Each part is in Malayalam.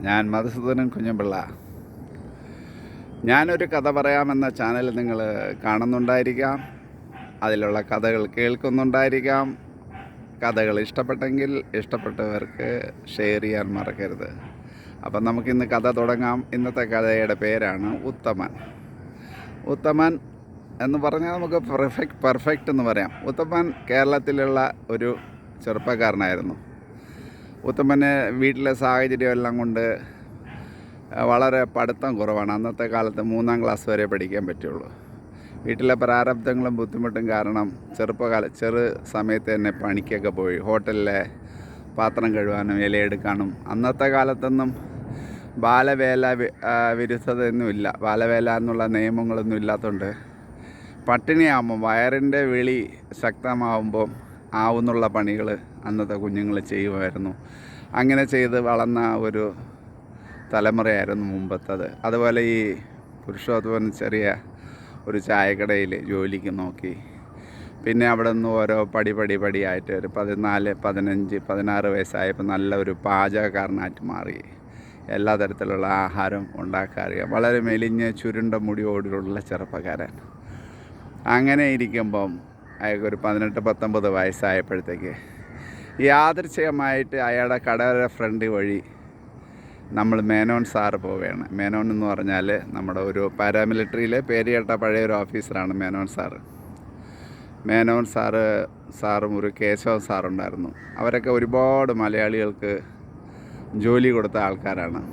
ഞാൻ മധുസൂദനൻ കുഞ്ഞമ്പിള്ള. ഞാനൊരു കഥ പറയാമെന്ന ചാനൽ നിങ്ങൾ കാണുന്നുണ്ടായിരിക്കാം. അതിലുള്ള കഥകൾ കേൾക്കുന്നുണ്ടായിരിക്കാം. കഥകൾ ഇഷ്ടപ്പെട്ടെങ്കിൽ ഇഷ്ടപ്പെട്ടവർക്ക് ഷെയർ ചെയ്യാൻ മറക്കരുത്. അപ്പം നമുക്കിന്ന് കഥ തുടങ്ങാം. ഇന്നത്തെ കഥയുടെ പേരാണ് ഉത്തമൻ. ഉത്തമൻ എന്ന് പറഞ്ഞാൽ നമുക്ക് പെർഫെക്റ്റ് പെർഫെക്റ്റ് എന്ന് പറയാം. ഉത്തമൻ കേരളത്തിലുള്ള ഒരു ചെറുപ്പക്കാരനായിരുന്നു. ഉത്തമന് വീട്ടിലെ സാഹചര്യമെല്ലാം കൊണ്ട് വളരെ പഠിത്തം കുറവാണ്. അന്നത്തെ കാലത്ത് മൂന്നാം ക്ലാസ് വരെ പഠിക്കാൻ പറ്റുള്ളൂ. വീട്ടിലെ പ്രാരബ്ധങ്ങളും ബുദ്ധിമുട്ടും കാരണം ചെറുപ്പകാല ചെറു സമയത്ത് തന്നെ പണിക്കൊക്കെ പോയി. ഹോട്ടലിലെ പാത്രം കഴുകാനും ഇലയെടുക്കാനും അന്നത്തെ കാലത്തൊന്നും ബാലവേല വിരുദ്ധതയൊന്നുമില്ല ബാലവേല എന്നുള്ള നിയമങ്ങളൊന്നും ഇല്ലാത്തതുകൊണ്ട് പട്ടിണിയാകുമ്പോൾ വയറിന്റെ വിളി ശക്തമാവുമ്പോൾ ആവുന്നുള്ള പണികൾ അന്നത്തെ കുഞ്ഞുങ്ങൾ ചെയ്യുമായിരുന്നു. അങ്ങനെ ചെയ്ത് വളർന്ന ഒരു തലമുറയായിരുന്നു മുമ്പത്തത്. അതുപോലെ ഈ പുരുഷോത്തമൻ ചെറിയ ഒരു ചായക്കടയിൽ ജോലിക്ക് നോക്കി. പിന്നെ അവിടെ നിന്ന് ഓരോ പടി പടി പടിയായിട്ട് ഒരു പതിനാല് പതിനഞ്ച് പതിനാറ് വയസ്സായപ്പോൾ നല്ലൊരു പാചകക്കാരനായിട്ട് മാറി. എല്ലാ തരത്തിലുള്ള ആഹാരം ഉണ്ടാക്കാറിയാം. വളരെ മെലിഞ്ഞ് ചുരുണ്ട മുടിയോടുള്ള ചെറുപ്പക്കാരൻ. അങ്ങനെ ഇരിക്കുമ്പം അയാൾക്ക് ഒരു പതിനെട്ട് പത്തൊമ്പത് വയസ്സായപ്പോഴത്തേക്ക് യാദൃച്ഛികമായിട്ട് അയാളുടെ കടയുടെ ഫ്രണ്ട് വഴി നമ്മൾ മേനോൻ സാറ് പോവുകയാണ്. മേനോൻ എന്ന് പറഞ്ഞാൽ നമ്മുടെ ഒരു പാരാമിലിറ്ററിയിലെ പേരുകേട്ട പഴയ ഒരു ഓഫീസറാണ് മേനോൻ സാറ് മേനോൻ സാറ് സാറും ഒരു കേശവൻ സാറുണ്ടായിരുന്നു. അവരൊക്കെ ഒരുപാട് മലയാളികൾക്ക് ജോലി കൊടുത്ത ആൾക്കാരാണ്.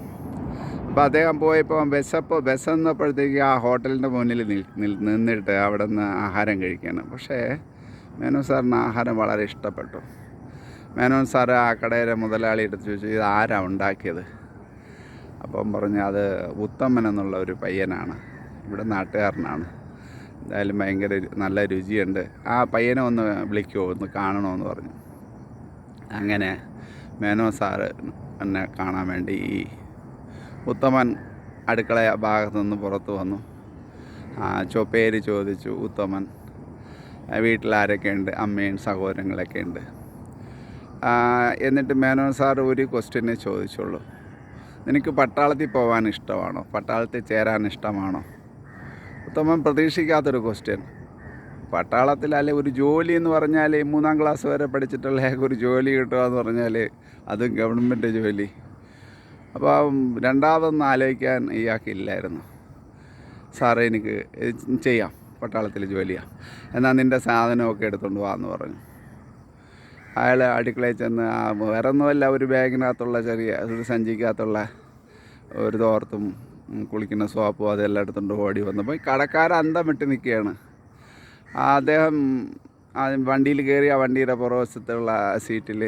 അപ്പോൾ അദ്ദേഹം പോയപ്പോൾ വിശപ്പ് വിശന്നപ്പോഴത്തേക്ക് ആ ഹോട്ടലിന്റെ മുന്നിൽ നിൽ- നിൽ- നിന്നിട്ട് അവിടെ നിന്ന് ആഹാരം കഴിക്കുകയാണ് പക്ഷേ മേനോൻ സാറിന് ആഹാരം വളരെ ഇഷ്ടപ്പെട്ടു. മേനോൻ സാറ് ആ കടയിലെ മുതലാളി എടുത്ത് ചോദിച്ചു ഇത് ആരാ ഉണ്ടാക്കിയത്? അപ്പം പറഞ്ഞു അത് ഉത്തമൻ എന്നുള്ള ഒരു പയ്യനാണ്. ഇവിടെ നാട്ടുകാരനാണ്. എന്തായാലും ഭയങ്കര നല്ല രുചിയുണ്ട്. ആ പയ്യനെ ഒന്ന് വിളിക്കുമോ ഒന്ന് കാണണമെന്ന് പറഞ്ഞു. അങ്ങനെ മേനോ സാറ് എന്നെ കാണാൻ വേണ്ടി ഈ ഉത്തമൻ അടുക്കള ഭാഗത്തു നിന്ന് പുറത്ത് വന്നു. ആ ചോ പേര് ചോദിച്ചു ഉത്തമൻ വീട്ടിലാരൊക്കെ ഉണ്ട് അമ്മയും സഹോദരങ്ങളൊക്കെ ഉണ്ട് എന്നിട്ട് മേനോൻ സാർ ഒരു ക്വസ്റ്റ്യനെ ചോദിച്ചുള്ളൂ. നിനക്ക് പട്ടാളത്തിൽ പോകാൻ ഇഷ്ടമാണോ? പട്ടാളത്തിൽ ചേരാൻ ഇഷ്ടമാണോ? ഉത്തമൻ പ്രതീക്ഷിക്കാത്തൊരു ക്വസ്റ്റ്യൻ. പട്ടാളത്തിൽ അല്ലെ ഒരു ജോലി എന്ന് പറഞ്ഞാൽ മൂന്നാം ക്ലാസ് വരെ പഠിച്ചിട്ടുള്ള ഒരു ജോലി കിട്ടുക എന്ന് പറഞ്ഞാൽ അതും ഗവൺമെന്റ് ജോലി. അപ്പോൾ രണ്ടാമതൊന്നും ആലോചിക്കാൻ ഇയാൾക്കില്ലായിരുന്നു സാറേ എനിക്ക് ചെയ്യാം. പട്ടാളത്തിൽ ജോലിയാണ് എന്നാൽ നിന്റെ സാധനമൊക്കെ എടുത്തുകൊണ്ട് വാ എന്ന് പറഞ്ഞു. അയാൾ അടുക്കളയിൽ ചെന്ന് ആ വേറെ ഒന്നുമല്ല ഒരു ബാഗിനകത്തുള്ള ചെറിയ ഒരു സഞ്ചിക്കകത്തുള്ള ഒരു തോർത്തും കുളിക്കുന്ന സോപ്പും അതെല്ലാം എടുത്തുകൊണ്ട് ഓടി വന്നപ്പോൾ കടക്കാരൻ അന്തം വിട്ട് നിൽക്കുകയാണ്. അദ്ദേഹം വണ്ടിയിൽ കയറി ആ വണ്ടിയുടെ പുറവശത്തുള്ള സീറ്റിൽ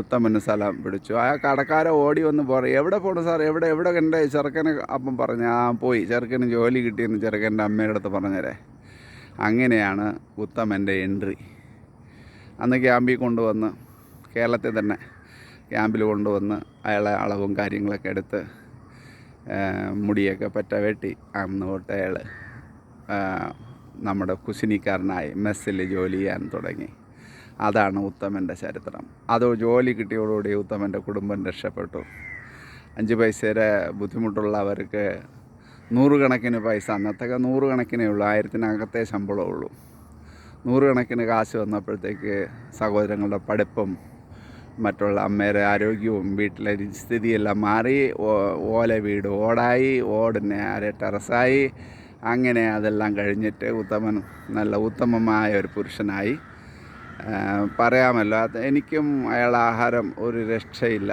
ഉത്തമന് സ്ഥലം പിടിച്ചു. ആ കടക്കാരെ ഓടി വന്ന് പറ എവിടെ പോണു സാർ എവിടെ എവിടെ എന്റെ ചെറുക്കനെ? അപ്പം പറഞ്ഞു ആ പോയി. ചെറുക്കന് ജോലി കിട്ടിയെന്ന് ചെറുക്കന്റെ അമ്മയുടെ അടുത്ത് പറഞ്ഞേരെ അങ്ങനെയാണ് ഉത്തമന്റെ എൻട്രി. അന്ന് ക്യാമ്പിൽ കൊണ്ടുവന്ന് കേരളത്തിൽ തന്നെ ക്യാമ്പിൽ കൊണ്ടുവന്ന് അയാളെ അളവും കാര്യങ്ങളൊക്കെ എടുത്ത് മുടിയൊക്കെ പറ്റ വെട്ടി. അന്ന് തൊട്ട് അയാൾ നമ്മുടെ കുശിനിക്കാരനായി മെസ്സിൽ ജോലി ചെയ്യാൻ തുടങ്ങി. അതാണ് ഉത്തമന്റെ ചരിത്രം. അത് ജോലി കിട്ടിയോടുകൂടി ഉത്തമന്റെ കുടുംബം രക്ഷപ്പെട്ടു. അഞ്ച് പൈസയുടെ ബുദ്ധിമുട്ടുള്ളവർക്ക് നൂറുകണക്കിന് പൈസ അന്നത്തൊക്കെ നൂറുകണക്കിനേ ഉള്ളൂ. ആയിരത്തിനകത്തേ ശമ്പളമേ ഉള്ളൂ നൂറുകണക്കിന് കാശ് വന്നപ്പോഴത്തേക്ക് സഹോദരങ്ങളുടെ പഠിപ്പും മറ്റുള്ള അമ്മയുടെ ആരോഗ്യവും വീട്ടിലെ സ്ഥിതിയെല്ലാം മാറി. ഓല വീട് ഓടായി ഓടിനെ ആരെ ടെറസായി. അങ്ങനെ അതെല്ലാം കഴിഞ്ഞിട്ട് ഉത്തമൻ നല്ല ഉത്തമമായ ഒരു പുരുഷനായി. പറയാമല്ലോ അത് എനിക്കും അയാൾ ആഹാരം ഒരു രക്ഷയില്ല.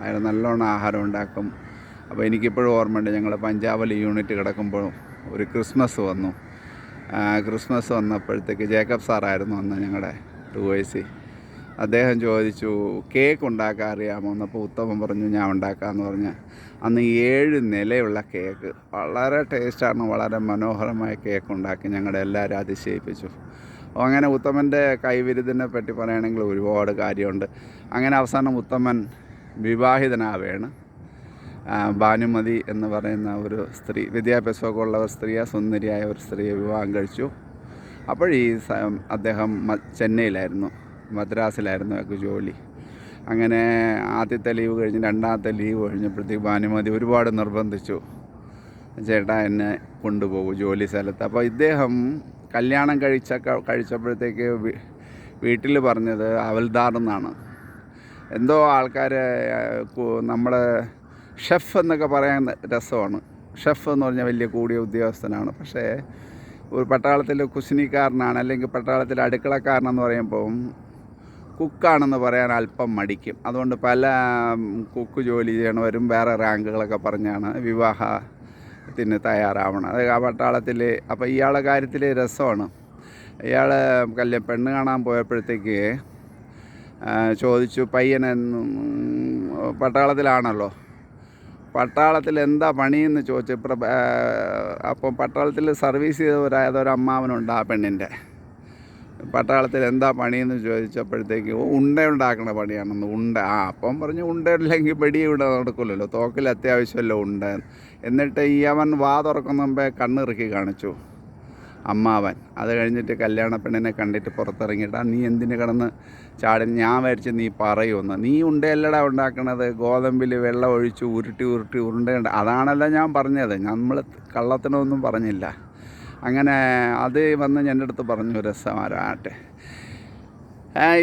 അയാൾ നല്ലോണം ആഹാരം ഉണ്ടാക്കും. അപ്പോൾ എനിക്കിപ്പോഴും ഓർമ്മയുണ്ട് ഞങ്ങൾ പഞ്ചാബിൽ യൂണിറ്റ് കിടക്കുമ്പോഴും ഒരു ക്രിസ്മസ് വന്നു. ക്രിസ്മസ് വന്നപ്പോഴത്തേക്ക് ജേക്കബ് സാറായിരുന്നു അന്ന് ഞങ്ങളുടെ ടു വയസ്സി അദ്ദേഹം ചോദിച്ചു കേക്ക് ഉണ്ടാക്കാൻ അറിയാമോ എന്നപ്പോൾ ഉത്തമം പറഞ്ഞു ഞാൻ ഉണ്ടാക്കാമെന്ന് പറഞ്ഞ്. അന്ന് ഏഴ് നിലയുള്ള കേക്ക് വളരെ ടേസ്റ്റാണ് വളരെ മനോഹരമായ കേക്ക് ഉണ്ടാക്കി ഞങ്ങളുടെ എല്ലാവരും അതിശയിപ്പിച്ചു. അങ്ങനെ ഉത്തമന്റെ കൈവിരുതിനെ പറ്റി പറയുകയാണെങ്കിൽ ഒരുപാട് കാര്യമുണ്ട്. അങ്ങനെ അവസാനം ഉത്തമൻ വിവാഹിതനാവുകയാണ്. ഭാനുമതി എന്ന് പറയുന്ന ഒരു സ്ത്രീ വിദ്യാഭ്യാസമൊക്കെ ഉള്ള ഒരു സ്ത്രീയെ സുന്ദരിയായ ഒരു സ്ത്രീയെ വിവാഹം കഴിച്ചു. അപ്പോൾ ഈ അദ്ദേഹം ചെന്നൈയിലായിരുന്നു മദ്രാസിലായിരുന്നു ജോലി. അങ്ങനെ ആദ്യത്തെ ലീവ് കഴിഞ്ഞ് രണ്ടാമത്തെ ലീവ് കഴിഞ്ഞപ്പോഴത്തേക്ക് ഭാനുമതി ഒരുപാട് നിർബന്ധിച്ചു ചേട്ടാ എന്നെ കൊണ്ടുപോകും ജോലി സ്ഥലത്ത്. അപ്പോൾ ഇദ്ദേഹം കല്യാണം കഴിച്ച കഴിച്ചപ്പോഴത്തേക്ക് വീട്ടിൽ പറഞ്ഞത് അവൽദാർ എന്നാണ്. എന്തോ ആൾക്കാർ നമ്മുടെ ഷെഫ് എന്നൊക്കെ പറയാൻ രസമാണ്. ഷെഫ് എന്ന് പറഞ്ഞാൽ വലിയ കൂടിയ ഉദ്യോഗസ്ഥനാണ്. പക്ഷേ ഒരു പട്ടാളത്തിൽ കുശിനിക്കാരനാണ് അല്ലെങ്കിൽ പട്ടാളത്തിൽ അടുക്കളക്കാരനെന്ന് പറയുമ്പോൾ കുക്കാണെന്ന് പറയാൻ അല്പം മടിക്കും. അതുകൊണ്ട് പല കുക്ക് ജോലി ചെയ്യണവരും വേറെ റാങ്കുകളൊക്കെ പറഞ്ഞാണ് വിവാഹത്തിന് തയ്യാറാവണം അത് ആ പട്ടാളത്തിൽ അപ്പോൾ ഇയാളെ കാര്യത്തിൽ രസമാണ്. ഇയാൾ കല്യാണം പെണ്ണ് കാണാൻ പോയപ്പോഴത്തേക്ക് ചോദിച്ചു പയ്യനെ പട്ടാളത്തിലാണല്ലോ? പട്ടാളത്തിൽ എന്താ പണിയെന്ന് ചോദിച്ചു ഇപ്പം അപ്പം പട്ടാളത്തിൽ സർവീസ് ചെയ്തവരായത് ഒരു അമ്മാവനുണ്ട് ആ പെണ്ണിന്റെ. പട്ടാളത്തിൽ എന്താ പണിയെന്ന് ചോദിച്ചപ്പോഴത്തേക്ക് "ഓ, ഉണ്ട ഉണ്ടാക്കുന്ന പണിയാണെന്ന് ഉണ്ട. ആ അപ്പം പറഞ്ഞു ഉണ്ട ഇല്ലെങ്കിൽ വെടി ഇവിടെ നടക്കില്ലല്ലോ തോക്കിൽ അത്യാവശ്യമല്ലോ ഉണ്ട് എന്നിട്ട് ഈ അവൻ വാ തുറക്കുന്ന മുമ്പേ കണ്ണിറുക്കി കാണിച്ചു. അമ്മാവൻ. അത് കഴിഞ്ഞിട്ട് കല്യാണ പെണ്ണിനെ കണ്ടിട്ട് പുറത്തിറങ്ങിയിട്ട് നീ എന്തിനു കിടന്ന് ചാടി ഞാൻ വരച്ച് നീ പറയുമെന്ന് നീ ഉണ്ടയല്ലടാ ഉണ്ടാക്കണത്? ഗോതമ്പിൽ വെള്ളം ഒഴിച്ച് ഉരുട്ടി ഉരുട്ടി ഉരുണ്ടയുണ്ട് അതാണല്ലോ ഞാൻ പറഞ്ഞത്. നമ്മൾ കള്ളത്തിനൊന്നും പറഞ്ഞില്ല. അങ്ങനെ അത് വന്ന് എന്റെ അടുത്ത് പറഞ്ഞു രസമാരാട്ടെ.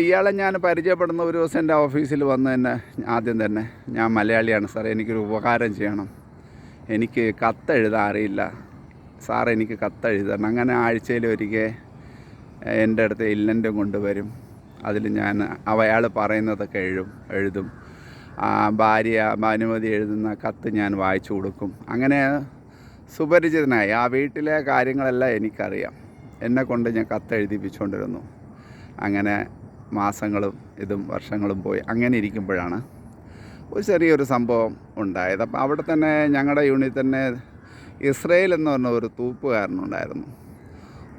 ഇയാളെ ഞാൻ പരിചയപ്പെടുന്ന ഒരു ദിവസം എന്റെ ഓഫീസിൽ വന്ന് തന്നെ ആദ്യം തന്നെ ഞാൻ മലയാളിയാണ് സാർ എനിക്കൊരു ഉപകാരം ചെയ്യണം. എനിക്ക് കത്തെഴുതാൻ അറിയില്ല. സാർ എനിക്ക് കത്തെഴുതണം അങ്ങനെ ആഴ്ചയിൽ ഒരിക്കൽ എന്റെ അടുത്ത് ഇല്ലന്റെ കൊണ്ടുവരും അതിൽ ഞാൻ അയാൾ പറയുന്നതൊക്കെ എഴുതും. എഴുതും ഭാര്യ ഭാനുമതി എഴുതുന്ന കത്ത് ഞാൻ വായിച്ചു കൊടുക്കും. അങ്ങനെ സുപരിചിതനായി. ആ വീട്ടിലെ കാര്യങ്ങളെല്ലാം എനിക്കറിയാം. എന്നെ കൊണ്ട് ഞാൻ കത്തെഴുതിപ്പിച്ചുകൊണ്ടിരുന്നു അങ്ങനെ മാസങ്ങളും ഇതും വർഷങ്ങളും പോയി. അങ്ങനെ ഇരിക്കുമ്പോഴാണ് ഒരു ചെറിയൊരു സംഭവം ഉണ്ടായത്. അപ്പോൾ അവിടെ തന്നെ ഞങ്ങളുടെ യൂണിറ്റ് തന്നെ ഇസ്രയേൽ എന്ന് പറഞ്ഞ ഒരു തൂപ്പുകാരനുണ്ടായിരുന്നു.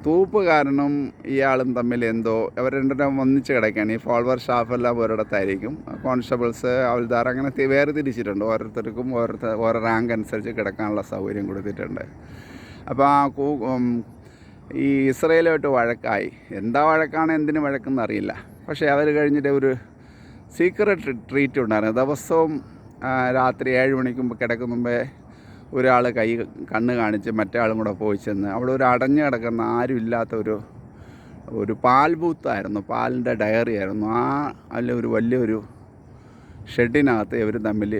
തൂപ്പുകാരനും ഇയാളും തമ്മിൽ എന്തോ അവർ രണ്ടും ഒന്നിച്ച് കിടക്കുകയാണ്. ഈ ഫോൾവർ സ്റ്റാഫെല്ലാം ഒരിടത്തായിരിക്കും. കോൺസ്റ്റബിൾസ് അവൽദാർ അങ്ങനെ വേർതിരിച്ചിട്ടുണ്ട്. ഓരോരുത്തർക്കും ഓരോരുത്തർ ഓരോ റാങ്ക് അനുസരിച്ച് കിടക്കാനുള്ള സൗകര്യം കൊടുത്തിട്ടുണ്ട്. അപ്പോൾ ആ ഈ ഇസ്രയേലുമായിട്ട് വഴക്കായി. എന്താ വഴക്കാണ് എന്തിനു വഴക്കെന്ന് അറിയില്ല. പക്ഷേ അവർ കഴിഞ്ഞിട്ട് ഒരു സീക്രട്ട് ട്രീറ്റ് ഉണ്ടായിരുന്നു. ദിവസവും രാത്രി ഏഴ് മണിക്ക് മുമ്പ് മുമ്പേ ഒരാൾ കൈ കണ്ണ് കാണിച്ച് മറ്റേ ആളും കൂടെ പോയി ചെന്ന് അവിടെ ഒരു അടഞ്ഞു കിടക്കുന്ന ആരും ഇല്ലാത്ത ഒരു ഒരു പാൽ ബൂത്തായിരുന്നു. പാലിന്റെ ഡയറി ആയിരുന്നു. ആ അല്ല ഒരു വലിയൊരു ഷെഡിനകത്ത് ഇവർ തമ്മിൽ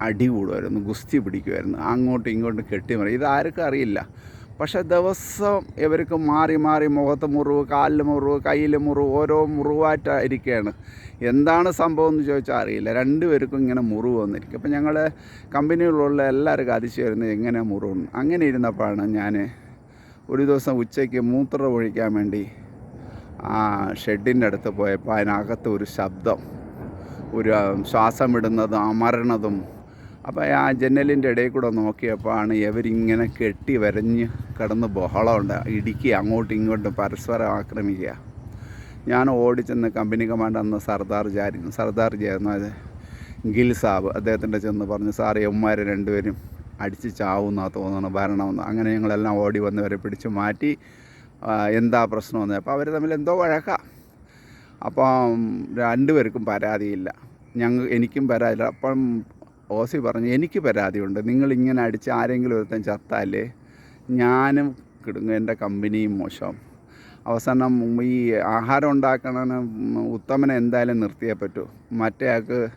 അടി കൂടുമായിരുന്നു ഗുസ്തി പിടിക്കുമായിരുന്നു. അങ്ങോട്ടും ഇങ്ങോട്ടും കെട്ടിമറി. ഇതാർക്കും അറിയില്ല. പക്ഷെ ദിവസം ഇവർക്ക് മാറി മാറി മുഖത്ത് മുറിവ് കാലിൽ മുറിവ് കയ്യിൽ മുറിവ് ഓരോ മുറിവായിട്ടായിരിക്കുകയാണ്. എന്താണ് സംഭവം എന്ന് ചോദിച്ചാൽ അറിയില്ല. രണ്ടുപേർക്കും ഇങ്ങനെ മുറിവ് വന്നിരിക്കും. അപ്പം ഞങ്ങൾ കമ്പനികളിലുള്ള എല്ലാവർക്കും അതിശയമായിരുന്നു എങ്ങനെ മുറിവ് അങ്ങനെ ഇരുന്നപ്പോഴാണ് ഞാൻ ഒരു ദിവസം ഉച്ചയ്ക്ക് മൂത്രം ഒഴിക്കാൻ വേണ്ടി ആ ഷെഡിന്റെ അടുത്ത് പോയപ്പോൾ അതിനകത്ത് ഒരു ശബ്ദം ഒരു ശ്വാസം വിടുന്നതും അമരണതും അപ്പോൾ ആ ജനലിന്റെ ഇടയിൽ കൂടെ നോക്കിയപ്പോൾ ആണ് ഇവരിങ്ങനെ കെട്ടി വരഞ്ഞ് കിടന്ന് ബഹളമുണ്ട് ഇടുക്കി അങ്ങോട്ടും ഇങ്ങോട്ടും പരസ്പരം ആക്രമിക്കുക. ഞാൻ ഓടിച്ചെന്ന് കമ്പനി കമാൻഡർ അന്ന് സർദാർ ജായിരുന്നു സർദാർ ജായിരുന്നു അത് ഗിൽ സാബ് അദ്ദേഹത്തിന്റെ ചെന്ന് പറഞ്ഞു സാർ എമ്മാർ രണ്ടുപേരും അടിച്ച് ചാവുന്നാ തോന്നുന്നു ഭരണമെന്ന് അങ്ങനെ ഞങ്ങളെല്ലാം ഓടി വന്നവരെ പിടിച്ച് മാറ്റി എന്താ എന്താ പ്രശ്നമെന്ന് അപ്പോൾ അവർ തമ്മിൽ എന്തോ വഴക്കാം. അപ്പം രണ്ടുപേർക്കും പരാതിയില്ല. ഞങ്ങൾ എനിക്കും പരാതിയില്ല. അപ്പം ഓസി പറഞ്ഞു എനിക്ക് പരാതിയുണ്ട്. നിങ്ങളിങ്ങനെ അടിച്ച് ആരെങ്കിലും ഒരുത്തൻ ചത്താലേ ഞാനും കിടുങ്ങും. എന്റെ കമ്പനിയും മോശം. അവസാനം ഈ ആഹാരം ഉണ്ടാക്കണ ഉത്തമനെ എന്തായാലും നിർത്തിയേ പറ്റൂ. മറ്റേ ആൾക്ക്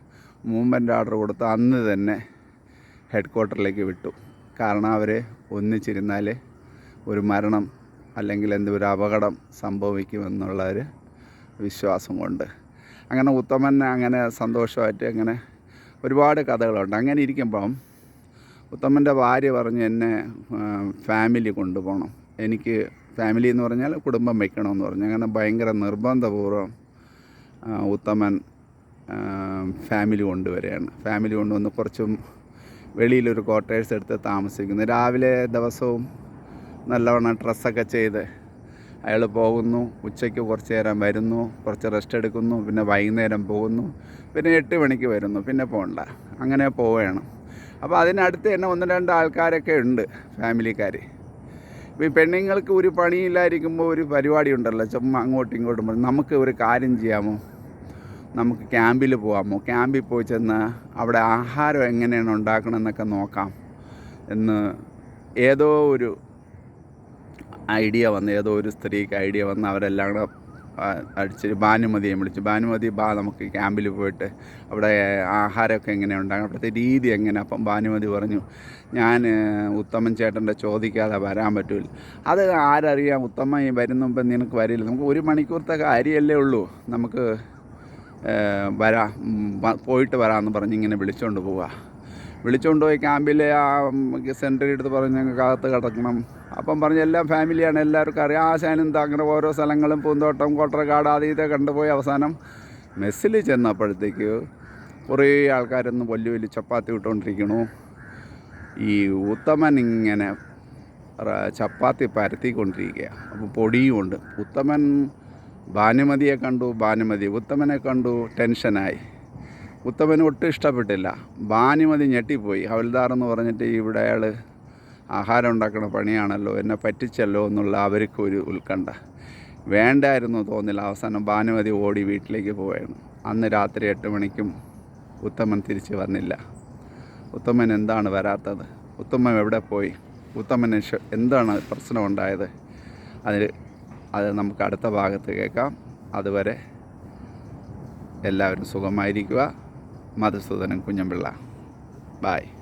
മൂവ്മെന്റ് ഓർഡർ കൊടുത്ത് അന്ന് തന്നെ ഹെഡ് ക്വാർട്ടറിലേക്ക് വിട്ടു. കാരണം അവർ ഒന്നിച്ചിരുന്നാൽ ഒരു മരണം അല്ലെങ്കിൽ എന്തൊരു അപകടം സംഭവിക്കുമെന്നുള്ള ഒരു വിശ്വാസം കൊണ്ട്. അങ്ങനെ ഉത്തമൻ അങ്ങനെ സന്തോഷമായിട്ട് അങ്ങനെ ഒരുപാട് കഥകളുണ്ട്. അങ്ങനെ ഇരിക്കുമ്പം ഉത്തമന്റെ ഭാര്യ പറഞ്ഞ് എന്നെ ഫാമിലി കൊണ്ടുപോകണം. എനിക്ക് ഫാമിലി എന്ന് പറഞ്ഞാൽ കുടുംബം വയ്ക്കണമെന്ന് പറഞ്ഞു. അങ്ങനെ ഭയങ്കര നിർബന്ധപൂർവം ഉത്തമൻ ഫാമിലി കൊണ്ടുവരികയാണ്. ഫാമിലി കൊണ്ടുവന്ന് കുറച്ചും വെളിയിലൊരു ക്വാർട്ടേഴ്സ് എടുത്ത് താമസിക്കുന്നു. രാവിലെ ദിവസവും നല്ലവണ്ണം ഡ്രസ്സൊക്കെ ചെയ്ത് അയാൾ പോകുന്നു. ഉച്ചയ്ക്ക് കുറച്ച് നേരം വരുന്നു. കുറച്ച് റെസ്റ്റ് എടുക്കുന്നു. പിന്നെ വൈകുന്നേരം പോകുന്നു. പിന്നെ എട്ട് മണിക്ക് വരുന്നു പിന്നെ പോകണ്ട അങ്ങനെ പോവുകയാണ്. അപ്പോൾ അതിനടുത്ത് തന്നെ ഒന്ന് രണ്ട് ആൾക്കാരൊക്കെ ഉണ്ട് ഫാമിലിക്കാർ ഈ പെണ്ണുങ്ങൾക്ക് ഒരു പണിയില്ലായിരിക്കുമ്പോൾ ഒരു പരിപാടി ഉണ്ടല്ലോ ചുമ്മാ അങ്ങോട്ടും ഇങ്ങോട്ടും നമുക്ക് ഒരു കാര്യം ചെയ്യാമോ? നമുക്ക് ക്യാമ്പിൽ പോകാമോ ക്യാമ്പിൽ പോയി ചെന്ന് അവിടെ ആഹാരം എങ്ങനെയാണ് ഉണ്ടാക്കണമെന്നൊക്കെ നോക്കാം എന്ന് ഏതോ ഒരു ഐഡിയ വന്ന് ഏതോ ഒരു സ്ത്രീക്ക് ഐഡിയ വന്ന് അവരെല്ലാം കൂടെ അടിച്ച് ഭാനുമതിയെ വിളിച്ചു. ഭാനുമതി ബാ നമുക്ക് ക്യാമ്പിൽ പോയിട്ട് അവിടെ ആഹാരമൊക്കെ എങ്ങനെ ഉണ്ടാകും അവിടുത്തെ രീതി എങ്ങനെ? അപ്പം ഭാനുമതി പറഞ്ഞു ഞാൻ ഉത്തമൻ ചേട്ടന്റെ ചോദിക്കാതെ വരാൻ പറ്റില്ല അത് ആരറിയാം? ഉത്തമൻ ഈ വരുന്നുമ്പോൾ നിനക്ക് വരില്ല. നമുക്ക് ഒരു മണിക്കൂറത്തെ കാര്യമല്ലേ ഉള്ളൂ. നമുക്ക് വരാ വരാം പോയിട്ട് വരാമെന്ന് പറഞ്ഞ് ഇങ്ങനെ വിളിച്ചുകൊണ്ട് പോവുക വിളിച്ചുകൊണ്ട് പോയി ക്യാമ്പിലെ ആ സെന്ററി എടുത്ത് പറഞ്ഞ് ഞങ്ങൾക്ക് അകത്ത് കിടക്കണം. അപ്പം പറഞ്ഞ് എല്ലാം ഫാമിലിയാണ് എല്ലാവർക്കും അറിയാം. ആശാനന്ത അങ്ങനെ ഓരോ സ്ഥലങ്ങളും പൂന്തോട്ടം കോട്ടറക്കാട് അത് ഇതൊക്കെ കണ്ടുപോയി അവസാനം മെസ്സിൽ ചെന്നപ്പോഴത്തേക്ക് കുറേ ആൾക്കാരൊന്ന് വലിയ വലിയ ചപ്പാത്തി ഇട്ടുകൊണ്ടിരിക്കണു ഈ ഉത്തമൻ ഇങ്ങനെ ചപ്പാത്തി പരത്തിക്കൊണ്ടിരിക്കുക അപ്പോൾ പൊടിയും ഉണ്ട് ഉത്തമൻ ഭാനുമതിയെ കണ്ടു ഭാനുമതി ഉത്തമനെ കണ്ടു ടെൻഷനായി ഉത്തമന് ഒട്ടും ഇഷ്ടപ്പെട്ടില്ല. ഭാനുമതി ഞെട്ടിപ്പോയി. ഹവൽദാർ എന്ന് പറഞ്ഞിട്ട് ഇവിടെ അയാൾ ആഹാരം ഉണ്ടാക്കുന്ന പണിയാണല്ലോ എന്നെ പറ്റിച്ചല്ലോ എന്നുള്ള അവർക്ക് ഒരു ഉത്കണ്ഠ. വേണ്ടായിരുന്നു തോന്നില്ല അവസാനം ഭാനുമതി ഓടി വീട്ടിലേക്ക് പോവുകയാണ്. അന്ന് രാത്രി എട്ട് മണിക്കും ഉത്തമൻ തിരിച്ച് വന്നില്ല. ഉത്തമൻ എന്താണ് വരാത്തത്? ഉത്തമൻ എവിടെ പോയി? ഉത്തമന് എന്താണ് പ്രശ്നം ഉണ്ടായത്? അതിൽ അത് നമുക്ക് അടുത്ത ഭാഗത്ത് കേൾക്കാം. അതുവരെ എല്ലാവരും സുഖമായിരിക്കുക. മധുസൂദനൻ കുഞ്ഞമ്പിള്ള. ബായ്